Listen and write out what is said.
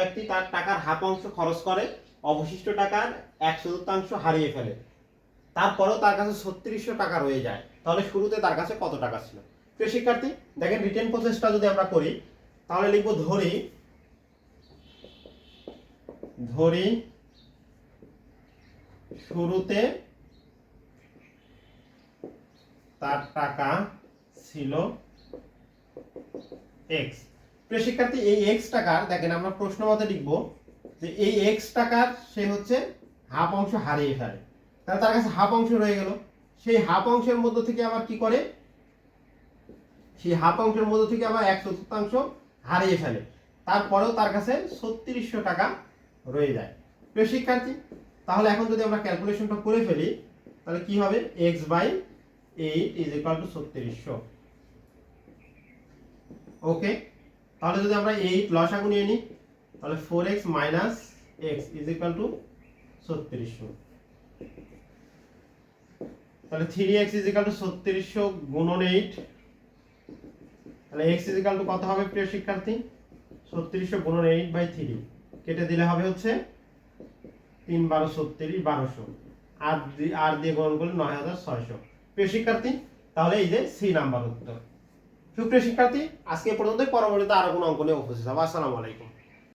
ব্যক্তি তার টাকার হাফ অংশ খরচ করে, অবশিষ্ট টাকার এক চতুর্থাংশ হারিয়ে ফেলে। তারপরেও তার কাছে ছত্রিশশো টাকা রয়ে যায়। তাহলে শুরুতে তার কাছে কত টাকা ছিল? প্রিয় শিক্ষার্থী, দেখেন রিটেন প্রসেসটা যদি আমরা করি, তাহলে লিখব ধরি ধরি শুরুতে তার টাকা ছিল এক্স প্রিয় শিক্ষার্থী, এই এক্স টাকার, দেখেন আমরা প্রশ্ন মতে লিখব যে এই এক্স টাকার সে হচ্ছে হাফ অংশ হারিয়ে ফেলে। তাহলে তার কাছে হাফ অংশ রয়ে গেল। সেই হাফ অংশের মধ্য থেকে আবার কি করে? সেই হাফ অংশের মধ্য থেকে আবার এক চতুর্থাংশ হারিয়ে ফেলে। তারপরেও তার কাছে ছত্রিশশো টাকা রয়ে যায়। প্রিয় শিক্ষার্থী, তাহলে এখন যদি আমরা ক্যালকুলেশনটা করে ফেলি, তাহলে কি হবে? X by eight is equal to ছত্রিশশো। ওকে তাহলে যদি আমরা এইট লসাগু নিয়ে নিই, তাহলে four x minus x is equal to ছত্রিশশো। তাহলে three x is equal to ছত্রিশশো গুণন এইট তাহলে এক্স ইজ ইকাল টু কত হবে প্রিয় শিক্ষার্থী? ছত্রিশশো গুণন এইট বাই থ্রি কেটে দিলে হবে হচ্ছে তিন বারো ছত্রিশ, বারোশো। আর আর দিয়ে গ্রহণ করলে নয় হাজার ছয়শো। প্রিয় শিক্ষার্থী, তাহলে এই যে সি নাম্বার উত্তর। সুপ্রিয় শিক্ষার্থী আজকে পর্যন্ত পরবর্তীতে আরও কোনো অঙ্ক নিয়ে উপস্থিত হব। আসসালামু আলাইকুম।